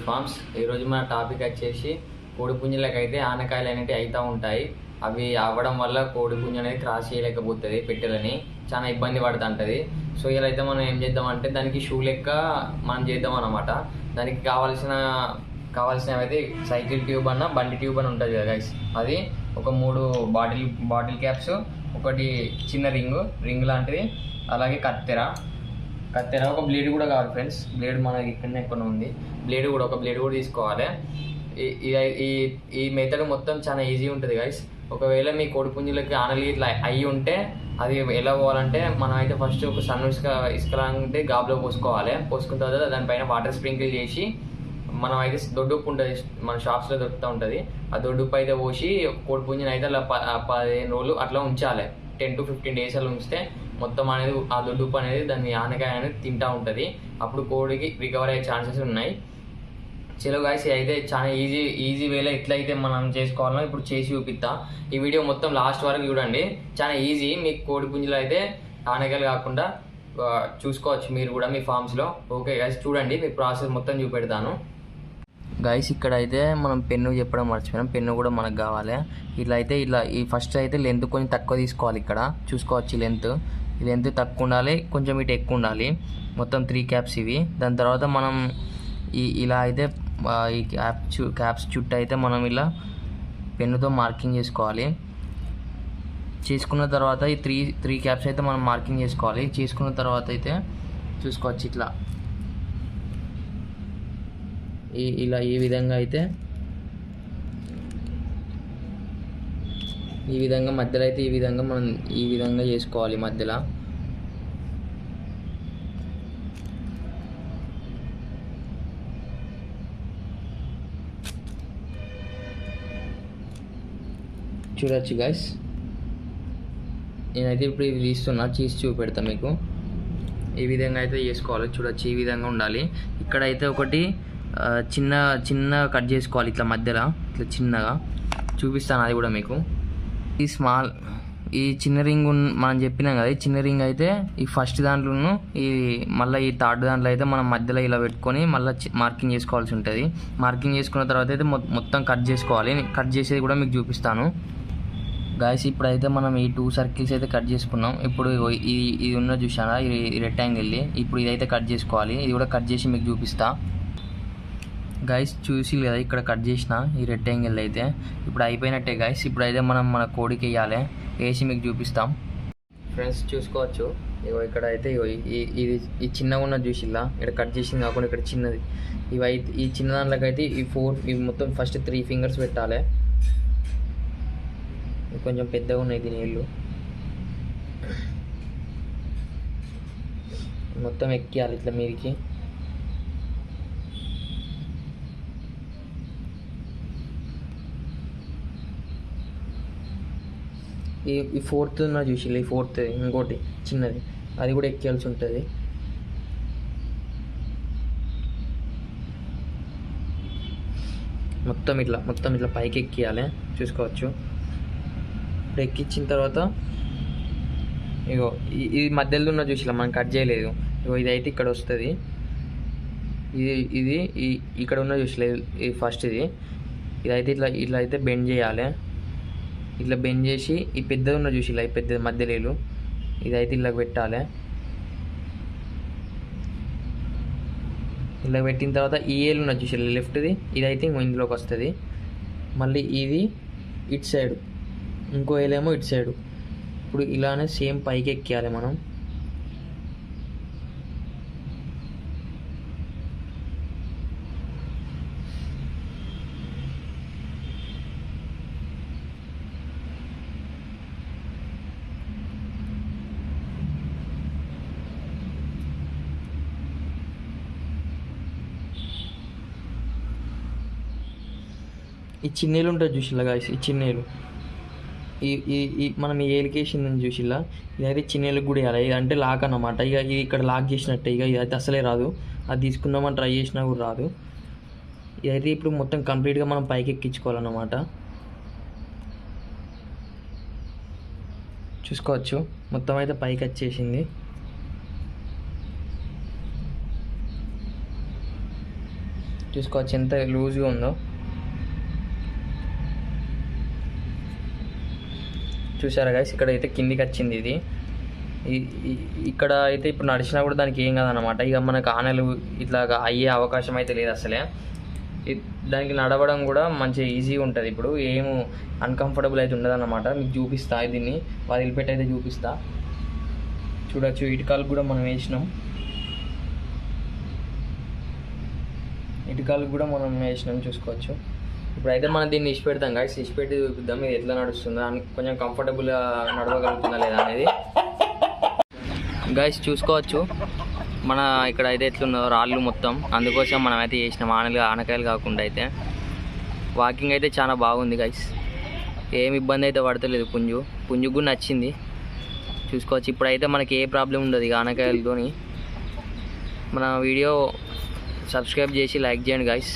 కోడి ఫార్మ్స్ ఈరోజు మన టాపిక్ వచ్చేసి కోడి పుంజులకు అయితే ఆనకాయలు అనేవి అవుతూ ఉంటాయి. అవి అవ్వడం వల్ల కోడి పుంజు అనేది క్రాస్ చేయలేకపోతుంది పెట్టెలని. చాలా ఇబ్బంది పడుతుంటుంది. సో ఇలా అయితే మనం ఏం చేద్దామంటే దానికి షూ లెక్క మనం చేద్దాం అనమాట దానికి కావాల్సిన కావాల్సినవి అయితే సైకిల్ ట్యూబ్ అన్న బండి ట్యూబ్ అని ఉంటుంది కదా గైస్ అది ఒక మూడు బాటిల్ బాటిల్ క్యాప్స్ ఒకటి చిన్న రింగు రింగ్ లాంటిది అలాగే కత్తెర. కత్తెర ఒక బ్లేడ్ కూడా కావాలి ఫ్రెండ్స్ బ్లేడ్ మనకి ఇక్కడనే ఎక్కడ ఉంది. బ్లేడ్ కూడా ఒక బ్లేడ్ కూడా తీసుకోవాలి. ఈ- ఈ- ఈ మెథడ్ మొత్తం చాలా ఈజీ ఉంటుంది గైస్ ఒకవేళ మీ కోడిపుంజులకి ఆనలి ఇట్లా అయ్యి ఉంటే అది ఎలా పోవాలంటే మనం అయితే ఫస్ట్ ఒక సన్ ఇసుక ఇసుక గాబులో పోసుకోవాలి. పోసుకున్న తర్వాత దానిపైన వాటర్ స్ప్రింకిల్ చేసి మనం అయితే దొడ్డుప్పు ఉంటుంది మన షాప్స్లో దొరుకుతూ ఉంటుంది. ఆ దొడ్డుప్పు అయితే పోసి కోడిపుంజుని అయితే అలా ప- పదిహేను రోజులు అట్లా ఉంచాలి. టెన్ టు ఫిఫ్టీన్ డేస్ అలా ఉంచితే మొత్తం అనేది ఆ దుడ్డుప్పు అనేది దాన్ని ఆనకాయ అనేది తింటా ఉంటుంది. అప్పుడు కోడికి రికవర్ అయ్యే ఛాన్సెస్ ఉన్నాయి. చలో గాయస్ అయితే చాలా ఈజీ ఈజీ వేలో ఎట్లయితే మనం చేసుకోవాలో ఇప్పుడు చేసి చూపిస్తా. ఈ వీడియో మొత్తం లాస్ట్ వరకు చూడండి. చాలా ఈజీ మీకు కోడి పుంజులు అయితే ఆనకాయలు కాకుండా చూసుకోవచ్చు మీరు కూడా మీ ఫామ్స్లో ఓకే గాయస్ చూడండి మీ ప్రాసెస్ మొత్తం చూపెడతాను. గైస్ ఇక్కడ అయితే మనం పెన్ను చెప్పడం మర్చిపోయినాం. పెన్ను కూడా మనకు కావాలి. ఇట్లా అయితే ఇట్లా ఈ ఫస్ట్ అయితే లెంత్ కొంచెం తక్కువ తీసుకోవాలి ఇక్కడ. చూసుకోవచ్చు లెంత్ ఇది ఎంత తక్కువ ఉండాలి కొంచెం ఇటు ఎక్కువ ఉండాలి మొత్తం త్రీ క్యాప్స్ ఇవి. దాని తర్వాత మనం ఈ ఇలా అయితే ఈ క్యాప్ చు క్యాప్స్ చుట్టూ అయితే మనం ఇలా పెన్నుతో మార్కింగ్ చేసుకోవాలి. చేసుకున్న తర్వాత ఈ త్రీ త్రీ క్యాప్స్ అయితే మనం మార్కింగ్ చేసుకోవాలి. చేసుకున్న తర్వాత అయితే చూసుకోవచ్చు ఇట్లా. ఈ ఇలా ఈ విధంగా అయితే ఈ విధంగా మధ్యలో అయితే ఈ విధంగా మనం ఈ విధంగా చేసుకోవాలి మధ్యలో. చూడొచ్చు గాయస్ నేనైతే ఇప్పుడు ఇవి తీస్తున్నా చీజ్ చూపెడతా మీకు. ఈ విధంగా అయితే చేసుకోవాలి చూడొచ్చు ఈ విధంగా ఉండాలి. ఇక్కడైతే ఒకటి చిన్న చిన్న కట్ చేసుకోవాలి ఇట్లా మధ్యలో ఇట్లా చిన్నగా. చూపిస్తాను అది కూడా మీకు. ఈ స్మాల్ ఈ చిన్న రింగ్ మనం చెప్పినాం కదా ఈ చిన్న రింగ్ అయితే ఈ ఫస్ట్ దాంట్లోను ఈ మళ్ళీ ఈ థర్డ్ దాంట్లో అయితే మనం మధ్యలో ఇలా పెట్టుకొని మళ్ళీ మార్కింగ్ చేసుకోవాల్సి ఉంటుంది. మార్కింగ్ చేసుకున్న తర్వాత అయితే మొత్తం కట్ చేసుకోవాలి. కట్ చేసేది కూడా మీకు చూపిస్తాను. గాయస్ ఇప్పుడైతే మనం ఈ టూ సర్కిల్స్ అయితే కట్ చేసుకున్నాం. ఇప్పుడు ఇది ఈ ఇది ఉన్న చూసారా ఈ రెక్టాంగిల్ ఇప్పుడు ఇదైతే కట్ చేసుకోవాలి. ఇది కూడా కట్ చేసి మీకు చూపిస్తాను గైస్ చూసి కదా ఇక్కడ కట్ చేసిన ఈ రెక్టాంగిల్ అయితే. ఇప్పుడు అయిపోయినట్టే గైస్ ఇప్పుడు అయితే మనం మన కోడికి వేయాలి. వేసి మీకు చూపిస్తాం. ఫ్రెండ్స్ చూసుకోవచ్చు. ఇగో ఇక్కడ అయితే ఇగో ఇది ఈ చిన్నగా ఉన్న చూసిల్లా? ఇక్కడ కట్ చేసింది కాకుండా ఇక్కడ చిన్నది. ఇవి అయితే ఈ చిన్న దాంట్లోకి అయితే ఈ ఫోర్ ఇవి మొత్తం ఫస్ట్ త్రీ ఫింగర్స్ పెట్టాలి. కొంచెం పెద్దగా ఉన్నాయి దీని నీళ్ళు మొత్తం ఎక్కియాలి ఇట్లా మీదికి. ఈ ఈ ఫోర్త్ నా చూసి ఈ ఫోర్త్ ఇంకోటి చిన్నది. అది కూడా ఎక్కాల్సి ఉంటుంది. మొత్తం ఇట్లా మొత్తం ఇట్లా పైకి ఎక్కియాలి చూసుకోవచ్చు. ఇప్పుడు ఎక్కించిన తర్వాత ఇగో ఈ- ఇది మధ్యలో ఉన్న చూసిలా మనం కట్ చేయలేదు. ఇగో ఇది అయితే ఇక్కడ వస్తుంది. ఇది ఇది ఇక్కడ ఉన్న చూసిలే ఇది ఫస్ట్ ఇది. ఇదైతే ఇట్లా ఇట్లా అయితే బెండ్ చేయాలి. ఇట్లా బెండ్ చేసి ఈ పెద్దది ఉన్న చూసిలా ఈ పెద్దది మధ్యలేలు ఇదైతే ఇలా పెట్టాలి. ఇలా పెట్టిన తర్వాత ఈ ఏలు ఉన్న చూసి లెఫ్ట్ది ఇదైతే ఇంకో ఇందులోకి వస్తుంది. మళ్ళీ ఇది ఇటు సైడ్ ఇంకో ఏలేమో ఇటు సైడు ఇప్పుడు ఇలానే సేమ్ పైకి ఎక్కియాలి మనం. ఈ చిన్నేలు ఉంటుంది చూసిల్లా గాయస్ ఈ చిన్నీళ్ళు ఈ ఈ మనం ఏలికేసిందని చూసిలా చూసిల్లా? ఇదైతే చిన్నీళ్ళకి కూడా వేయాలి ఇది అంటే లాక్ అన్నమాట. ఇక ఇది ఇక్కడ లాక్ చేసినట్టే. ఇక ఇదైతే అసలే రాదు. అది తీసుకుందామని ట్రై చేసినా కూడా రాదు. ఇదైతే ఇప్పుడు మొత్తం కంప్లీట్గా మనం పైకి ఎక్కించుకోవాలన్నమాట. చూసుకోవచ్చు. మొత్తం అయితే పైకి వచ్చేసింది. చూసుకోవచ్చు ఎంత లూజ్గా ఉందో. చూసారా గాయస్ ఇక్కడ అయితే కిందికి వచ్చింది ఇది. ఇక్కడ అయితే ఇప్పుడు నడిచినా కూడా దానికి ఏం కాదనమాట ఇక మనకు ఆనలు ఇట్లా అయ్యే అవకాశం అయితే లేదు అసలే. దానికి నడవడం కూడా మంచి ఈజీగా ఉంటుంది ఇప్పుడు. ఏం అన్కంఫర్టబుల్ అయితే ఉండదన్నమాట. మీకు చూపిస్తా దీన్ని. వదిలిపెట్టి అయితే చూపిస్తా. చూడొచ్చు. ఇటుకాలు కూడా మనం వేసినాం. ఇటుకాలు కూడా మనం వేసినాం. చూసుకోవచ్చు. ఇప్పుడైతే మనం దీన్ని ఇచ్చి పెడతాం గాయస్ ఇచ్చి పెట్టి చూపిద్దాం ఇది ఎట్లా నడుస్తుందో. అని కొంచెం కంఫర్టబుల్గా నడవగలుగుతుందా లేదా అనేది. గాయస్ చూసుకోవచ్చు. మన ఇక్కడ అయితే ఎట్లున్నదో రాళ్ళు మొత్తం. అందుకోసం మనం అయితే చేసినాం ఆనలు ఆనకాయలు కాకుండా అయితే. వాకింగ్ అయితే చాలా బాగుంది గైస్ ఏం ఇబ్బంది అయితే పడతలేదు పుంజు. పుంజు కూడా నచ్చింది. చూసుకోవచ్చు. ఇప్పుడైతే మనకి ఏ ప్రాబ్లం ఉండదు ఇక ఆనకాయలతోని. మన వీడియో సబ్స్క్రైబ్ చేసి లైక్ చేయండి గైస్